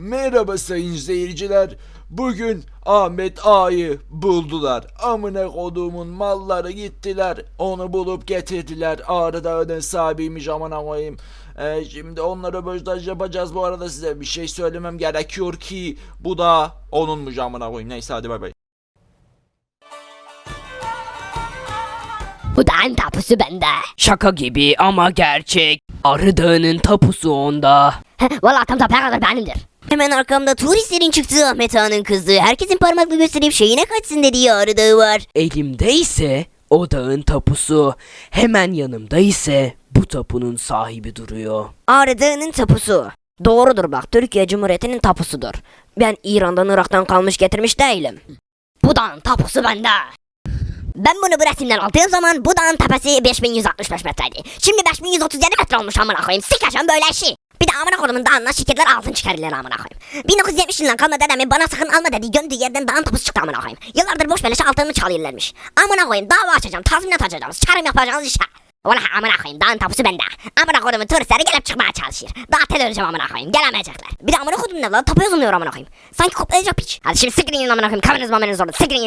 Merhaba sayın seyirciler. Bugün Ahmet Ağa'yı buldular. Amına koduğumun malları gittiler. Onu bulup getirdiler. Ağrı Dağı'nın sahibiymiş amına koyayım. Ee, şimdi onlara röportaj yapacağız. Bu arada size bir şey söylemem gerekiyor ki bu da onunmuş amına koyayım. Neyse hadi bay bay. Bu dağın tapusu bende. Şaka gibi ama gerçek. Arı Dağı'nın tapusu onda. Valla tam tapuya kadar benimdir. Hemen arkamda turistlerin çıktığı Ahmet Ağa'nın kızdığı herkesin parmakla gösterip şeyine kaçsın dediği arı dağı var. Elimde ise o dağın tapusu. Hemen yanımda ise bu tapunun sahibi duruyor. Ağrı Dağı'nın tapusu. Doğrudur bak Türkiye Cumhuriyeti'nin tapusudur. Ben İran'dan Irak'tan kalmış getirmiş değilim. Bu dağın tapusu bende. Ben bunu bu resimden aldığım zaman bu dağın tepesi 5165 metreydi. Şimdi 5137 metre olmuş amına koyayım. Sikeceğim böyle işi. Bir de amına kodumun dağından şirketler altın çıkarırlar amına koyayım. 1970 yılından kalma dedemin bana sakın alma dediği gömdüğü yerden dağın tapusu çıktı amına koyayım. Yıllardır boş beleşe altınını çalıyorlarmış. Amına koyayım dava açacağım, tazminat açacağız, çarım yapacağız işe. Vallahi amına koyayım dağın tapusu bende. Amına kodumun turistleri gelip çıkmaya çalışır. Daha tel öleceğim amına koyayım gelemeyecekler. Bir de amına kodum ne lan tapu yazılmıyor amına koyayım. Sanki koplayacak piç. Hadi şimdi sikrin amına koyayım kameriniz mameriniz orada sikrin